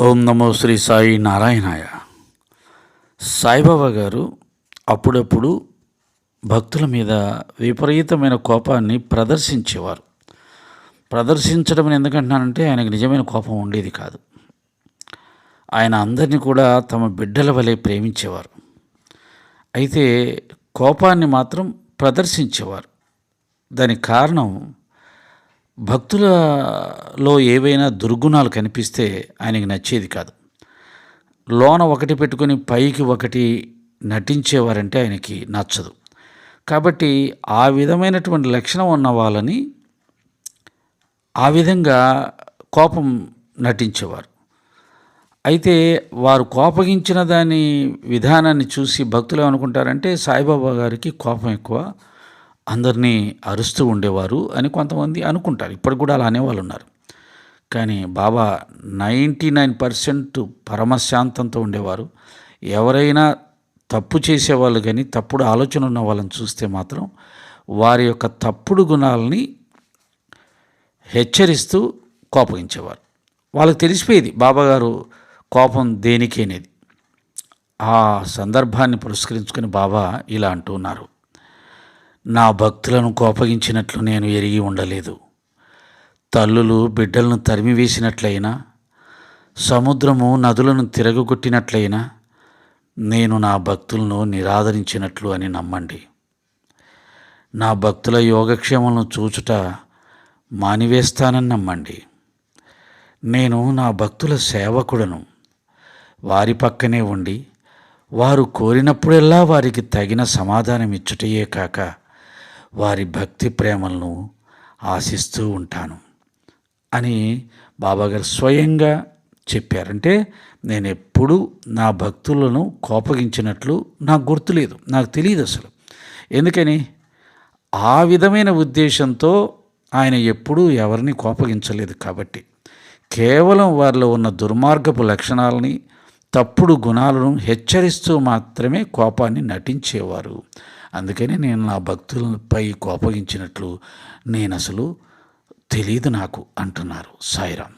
ఓం నమో శ్రీ సాయి నారాయణాయ. సాయిబాబా గారు అప్పుడప్పుడు భక్తుల మీద విపరీతమైన కోపాన్ని ప్రదర్శించేవారు. ప్రదర్శించడం ఎందుకంటున్నానంటే ఆయనకు నిజమైన కోపం ఉండేది కాదు. ఆయన అందరినీ కూడా తమ బిడ్డల వలె ప్రేమించేవారు. అయితే కోపాన్ని మాత్రం ప్రదర్శించేవారు. దానికి కారణం భక్తులలో ఏవైనా దుర్గుణాలు కనిపిస్తే ఆయనకి నచ్చేది కాదు. లోన ఒకటి పెట్టుకొని పైకి ఒకటి నటించేవారంటే ఆయనకి నచ్చదు. కాబట్టి ఆ విధమైనటువంటి లక్షణం ఉన్న వాళ్ళని ఆ విధంగా కోపం నటించేవారు. అయితే వారు కోపగించిన దాని విధానాన్ని చూసి భక్తులు ఏమనుకుంటారంటే సాయిబాబా గారికి కోపం ఎక్కువ అందరినీ అరుస్తూ ఉండేవారు అని కొంతమంది అనుకుంటారు. ఇప్పటికి కూడా అలా అనేవాళ్ళు ఉన్నారు. కానీ బాబా నైంటీ నైన్ పర్సెంట్ పరమశాంతంతో ఉండేవారు. ఎవరైనా తప్పు చేసేవాళ్ళు కానీ తప్పుడు ఆలోచన ఉన్న వాళ్ళని చూస్తే మాత్రం వారి యొక్క తప్పుడు గుణాలని హెచ్చరిస్తూ కోపగించేవారు. వాళ్ళకి తెలిసిపోయేది బాబాగారు కోపం దేనికి అనేది. ఆ సందర్భాన్ని పురస్కరించుకుని బాబా ఇలా అంటున్నారు నా భక్తులను కోపగించినట్లు నేను ఎరిగి ఉండలేదు. తల్లులు బిడ్డలను తరిమివేసినట్లయినా సముద్రము నదులను తిరగగొట్టినట్లయినా నేను నా భక్తులను నిరాదరించినట్లు అని నమ్మండి. నా భక్తుల యోగక్షేమలను చూచుట మానివేస్తానని నమ్మండి. నేను నా భక్తుల సేవకుడను. వారి పక్కనే ఉండి వారు కోరినప్పుడెల్లా వారికి తగిన సమాధానం ఇచ్చుటయే కాక వారి భక్తి ప్రేమలను ఆశిస్తూ ఉంటాను అని బాబాగారు స్వయంగా చెప్పారంటే నేను ఎప్పుడూ నా భక్తులను కోపగించినట్లు నాకు గుర్తులేదు నాకు తెలియదు అసలు. ఎందుకని? ఆ విధమైన ఉద్దేశంతో ఆయన ఎప్పుడూ ఎవరిని కోపగించలేదు కాబట్టి. కేవలం వారిలో ఉన్న దుర్మార్గపు లక్షణాలని తప్పుడు గుణాలను హెచ్చరిస్తూ మాత్రమే కోపాన్ని నటించేవారు. అందుకని నేను నా భక్తులపై కోపగించినట్లు నేను అసలు తెలియదు నాకు అంటున్నారు సాయిరామ్.